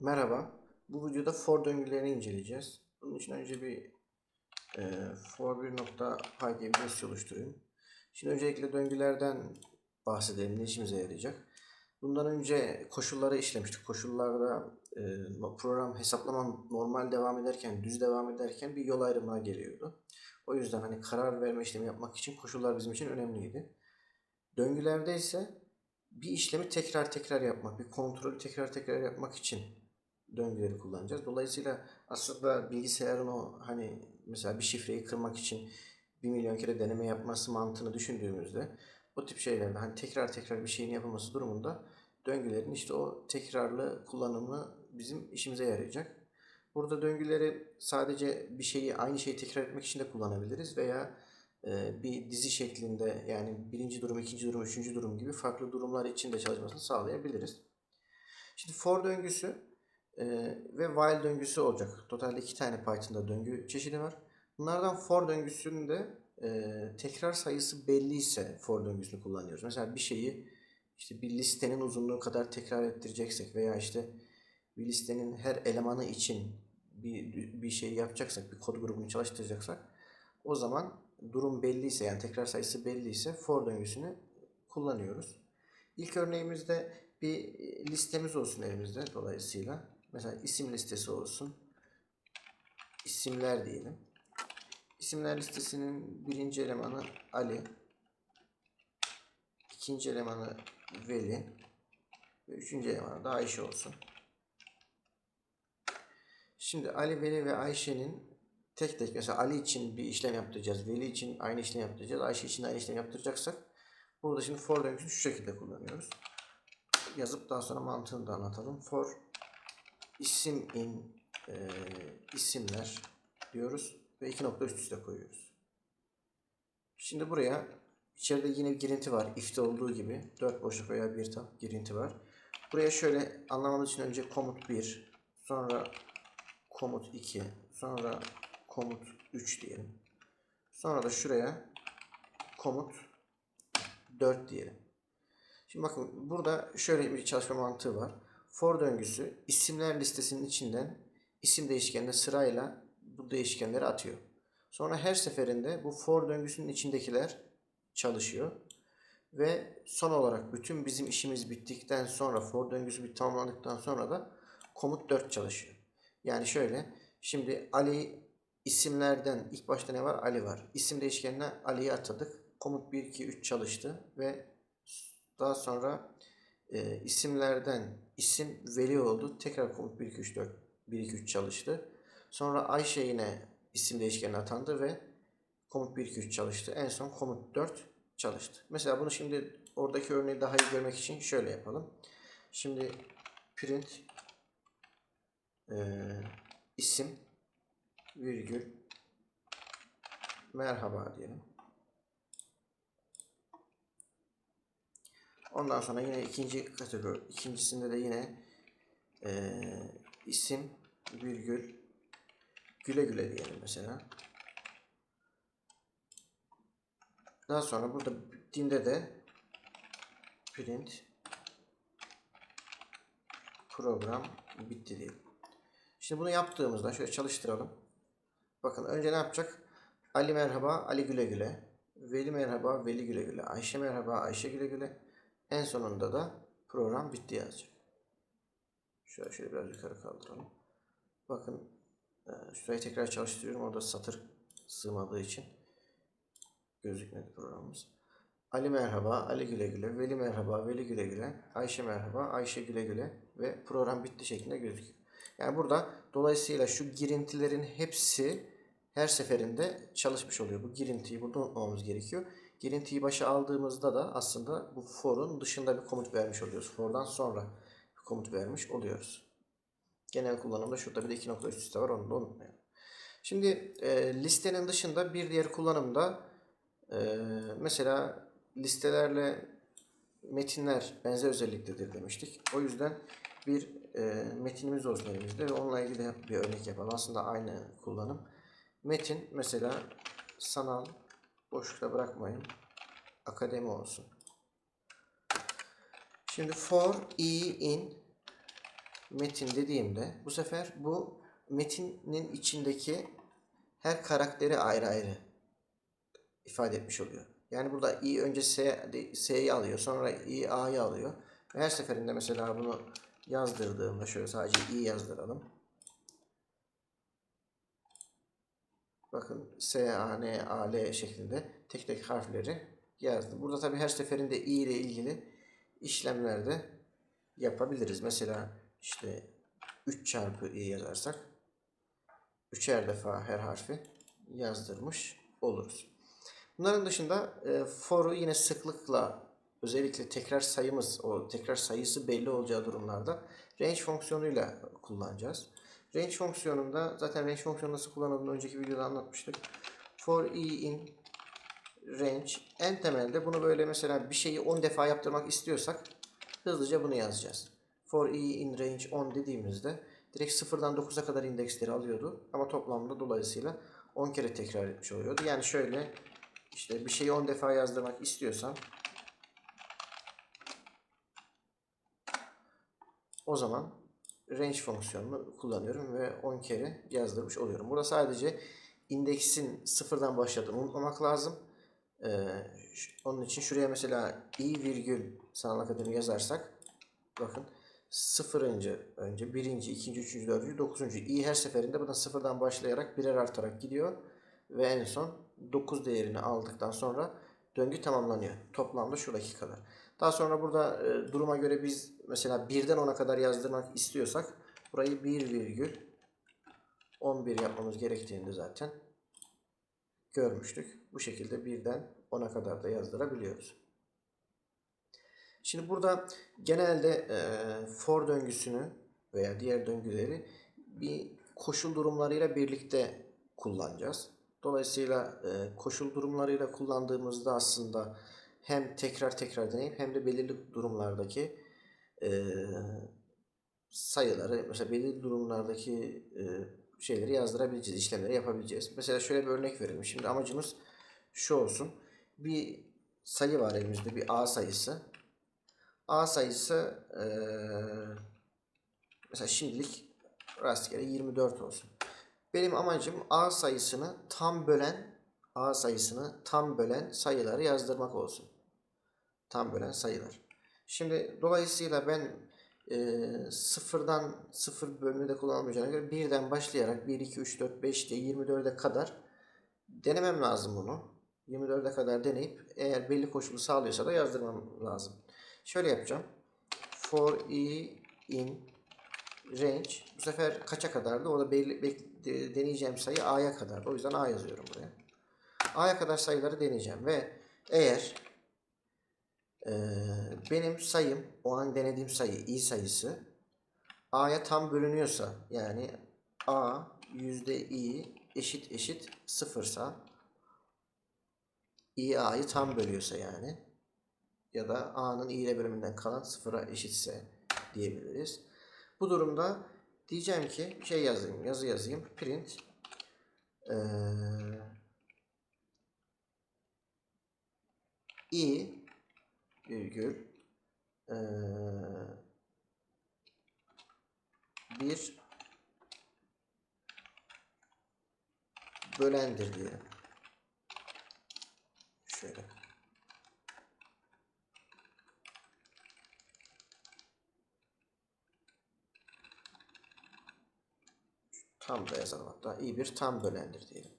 Merhaba. Bu videoda for döngülerini inceleyeceğiz. Bunun için önce bir e, for bir nokta py diye bir dosya oluşturayım. Şimdi öncelikle döngülerden bahsedelim. Ne işimize yarayacak? Bundan önce koşulları işlemiştik. Koşullarda e, program hesaplama normal devam ederken, düz devam ederken bir yol ayrımına geliyordu. O yüzden hani karar verme işlemi yapmak için koşullar bizim için önemliydi. Döngülerde ise bir işlemi tekrar tekrar yapmak, bir kontrolü tekrar tekrar yapmak için döngüleri kullanacağız. Dolayısıyla aslında bilgisayarın o hani mesela bir şifreyi kırmak için bir milyon kere deneme yapması mantığını düşündüğümüzde o tip şeylerde hani tekrar tekrar bir şeyin yapılması durumunda döngülerin işte o tekrarlı kullanımı bizim işimize yarayacak. Burada döngüleri sadece bir şeyi aynı şeyi tekrar etmek için de kullanabiliriz veya e, bir dizi şeklinde yani birinci durum, ikinci durum, üçüncü durum gibi farklı durumlar için de çalışmasını sağlayabiliriz. Şimdi for döngüsü e, ve while döngüsü olacak. Totalde iki tane Python'da döngü çeşidi var. Bunlardan for döngüsünde e, tekrar sayısı belli ise for döngüsünü kullanıyoruz. Mesela bir şeyi işte bir listenin uzunluğu kadar tekrar ettireceksek veya işte bir listenin her elemanı için bir, bir şey yapacaksak, bir kod grubunu çalıştıracaksak o zaman durum belliyse yani tekrar sayısı belliyse for döngüsünü kullanıyoruz. İlk örneğimizde bir listemiz olsun elimizde dolayısıyla. Mesela isim listesi olsun. İsimler diyelim. İsimler listesinin birinci elemanı Ali. ikinci elemanı Veli. Ve üçüncü elemanı da Ayşe olsun. Şimdi Ali, Veli ve Ayşe'nin tek tek mesela Ali için bir işlem yaptıracağız. Veli için aynı işlem yaptıracağız. Ayşe için aynı işlem yaptıracaksak burada şimdi for döngüsünü şu şekilde kullanıyoruz. Yazıp daha sonra mantığını da anlatalım. For isim in e, isimler diyoruz ve iki nokta üst üste koyuyoruz. Şimdi buraya içeride yine bir girinti var. If'te olduğu gibi dört boşluk veya bir tam girinti var. Buraya şöyle anlamamız için önce komut 1, sonra komut 2, sonra komut 3 diyelim. Sonra da şuraya komut 4 diyelim. Şimdi bakın burada şöyle bir çalışma mantığı var. For döngüsü isimler listesinin içinden isim değişkenine sırayla bu değişkenleri atıyor. Sonra her seferinde bu for döngüsünün içindekiler çalışıyor. Ve son olarak bütün bizim işimiz bittikten sonra for döngüsü bir tamamlandıktan sonra da komut 4 çalışıyor. Yani şöyle şimdi Ali isimlerden ilk başta ne var? Ali var. İsim değişkenine Ali'yi atadık. Komut 1, 2, 3 çalıştı ve daha sonra e, isimlerden isim Veli oldu. Tekrar komut 1, 2, 3, 4, 1, 2, 3 çalıştı. Sonra Ayşe yine isim değişkenine atandı ve komut 1, 2, 3 çalıştı. En son komut 4 çalıştı. Mesela bunu şimdi oradaki örneği daha iyi görmek için şöyle yapalım. Şimdi print e, isim virgül merhaba diyelim. Ondan sonra yine ikinci kategori, ikincisinde de yine e, isim virgül güle güle diyelim mesela. Daha sonra burada bittiğinde de print program bitti diyelim. Şimdi bunu yaptığımızda şöyle çalıştıralım. Bakın önce ne yapacak? Ali merhaba, Ali güle güle. Veli merhaba, Veli güle güle. Ayşe merhaba, Ayşe güle güle. En sonunda da program bitti yazacak. Şöyle şöyle biraz yukarı kaldıralım. Bakın e, şurayı tekrar çalıştırıyorum. Orada satır sığmadığı için gözükmedi programımız. Ali merhaba, Ali güle güle, Veli merhaba, Veli güle güle, Ayşe merhaba, Ayşe güle güle ve program bitti şeklinde gözüküyor. Yani burada dolayısıyla şu girintilerin hepsi her seferinde çalışmış oluyor. Bu girintiyi burada unutmamamız gerekiyor. Girintiyi başa aldığımızda da aslında bu for'un dışında bir komut vermiş oluyoruz. For'dan sonra bir komut vermiş oluyoruz. Genel kullanımda şurada bir de iki nokta üst var onu da unutmayalım. Şimdi e, listenin dışında bir diğer kullanımda e, mesela listelerle metinler benzer özelliktedir demiştik. O yüzden bir e, metinimiz olsun elimizde ve onunla ilgili bir örnek yapalım. Aslında aynı kullanım. Metin mesela sanal boşlukta bırakmayın. Akademi olsun. Şimdi for i in metin dediğimde bu sefer bu metinin içindeki her karakteri ayrı ayrı ifade etmiş oluyor. Yani burada i önce s s'yi alıyor, sonra i a'yı alıyor. Her seferinde mesela bunu yazdırdığımda şöyle sadece i yazdıralım. Bakın S, A, N, A, L şeklinde tek tek harfleri yazdım. Burada tabii her seferinde i ile ilgili işlemlerde yapabiliriz. Mesela işte 3 çarpı i yazarsak üçer defa her harfi yazdırmış oluruz. Bunların dışında e, for'u yine sıklıkla özellikle tekrar sayımız, o tekrar sayısı belli olacağı durumlarda range fonksiyonuyla kullanacağız. Range fonksiyonunda zaten range fonksiyonu nasıl kullanıldığını önceki videoda anlatmıştık. For i in range en temelde bunu böyle mesela bir şeyi 10 defa yaptırmak istiyorsak hızlıca bunu yazacağız. For i in range 10 dediğimizde direkt 0'dan 9'a kadar indeksleri alıyordu. Ama toplamda dolayısıyla 10 kere tekrar etmiş oluyordu. Yani şöyle işte bir şeyi 10 defa yazdırmak istiyorsam o zaman range fonksiyonunu kullanıyorum ve 10 kere yazdırmış oluyorum. Burada sadece indeksin sıfırdan başladığını unutmamak lazım. Ee, onun için şuraya mesela i virgül sanal akademi yazarsak bakın sıfırıncı önce birinci, ikinci, üçüncü, dördüncü, dokuzuncu i her seferinde buradan sıfırdan başlayarak birer artarak gidiyor ve en son 9 değerini aldıktan sonra döngü tamamlanıyor. Toplamda şuradaki kadar. Daha sonra burada e, duruma göre biz mesela 1'den 10'a kadar yazdırmak istiyorsak burayı 1 virgül 11 yapmamız gerektiğini zaten görmüştük. Bu şekilde 1'den 10'a kadar da yazdırabiliyoruz. Şimdi burada genelde e, for döngüsünü veya diğer döngüleri bir koşul durumlarıyla birlikte kullanacağız. Dolayısıyla e, koşul durumlarıyla kullandığımızda aslında hem tekrar tekrar deneyip hem de belirli durumlardaki e, sayıları mesela belirli durumlardaki e, şeyleri yazdırabileceğiz, işlemleri yapabileceğiz. Mesela şöyle bir örnek verelim. Şimdi amacımız şu olsun. Bir sayı var elimizde bir A sayısı. A sayısı mesela şimdilik rastgele 24 olsun. Benim amacım A sayısını tam bölen A sayısını tam bölen sayıları yazdırmak olsun. Tam bölen sayılar. Şimdi dolayısıyla ben e, sıfırdan sıfır bölümü de kullanılmayacağına göre birden başlayarak 1, 2, 3, 4, 5 diye 24'e kadar denemem lazım bunu. 24'e kadar deneyip eğer belli koşulu sağlıyorsa da yazdırmam lazım. Şöyle yapacağım. For i in range bu sefer kaça kadardı? O da belli, belli deneyeceğim sayı a'ya kadar. O yüzden a yazıyorum buraya. a'ya kadar sayıları deneyeceğim ve eğer e, benim sayım o an denediğim sayı i sayısı a'ya tam bölünüyorsa yani a yüzde i eşit eşit sıfırsa i a'yı tam bölüyorsa yani ya da a'nın i ile bölümünden kalan sıfıra eşitse diyebiliriz. Bu durumda diyeceğim ki şey yazayım, yazı yazayım. Print ee, i virgül ee, bir bölendir diyelim. Şöyle. Tam da yazalım hatta. i bir tam bölendir diyelim.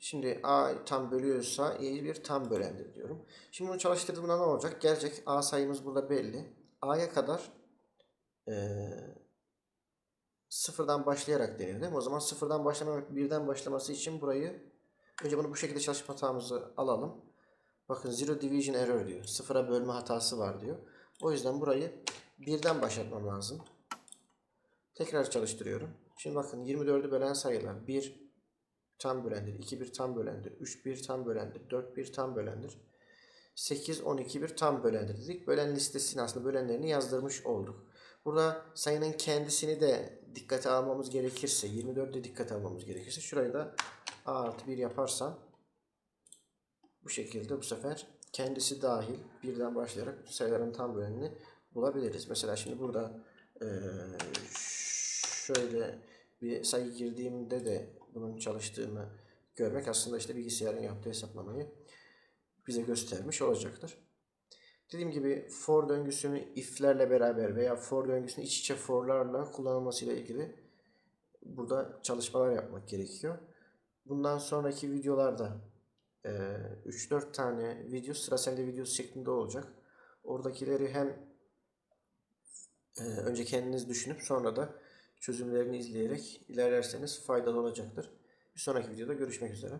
Şimdi a tam bölüyorsa i bir tam bölendir diyorum. Şimdi bunu çalıştırdığımda ne olacak? Gelecek a sayımız burada belli. a'ya kadar ee, sıfırdan başlayarak denir değil? O zaman sıfırdan başlamamak birden başlaması için burayı önce bunu bu şekilde çalışma hatamızı alalım. Bakın zero division error diyor. Sıfıra bölme hatası var diyor. O yüzden burayı birden başlatmam lazım. Tekrar çalıştırıyorum. Şimdi bakın 24'ü bölen sayılar 1 tam bölendir, 2 bir tam bölendir, 3 bir tam bölendir, 4 bir tam bölendir. 8, 12 bir tam bölendir dedik. Bölen listesini aslında bölenlerini yazdırmış olduk. Burada sayının kendisini de dikkate almamız gerekirse, 24'de dikkate almamız gerekirse şurayı da a artı 1 yaparsam bu şekilde bu sefer kendisi dahil birden başlayarak sayıların tam bölenini bulabiliriz. Mesela şimdi burada Ee, şöyle bir sayı girdiğimde de bunun çalıştığını görmek aslında işte bilgisayarın yaptığı hesaplamayı bize göstermiş olacaktır. Dediğim gibi for döngüsünü if'lerle beraber veya for döngüsünü iç içe for'larla kullanılmasıyla ilgili burada çalışmalar yapmak gerekiyor. Bundan sonraki videolarda e, 3-4 tane video sıra videosu şeklinde olacak. Oradakileri hem e, önce kendiniz düşünüp sonra da çözümlerini izleyerek ilerlerseniz faydalı olacaktır. Bir sonraki videoda görüşmek üzere.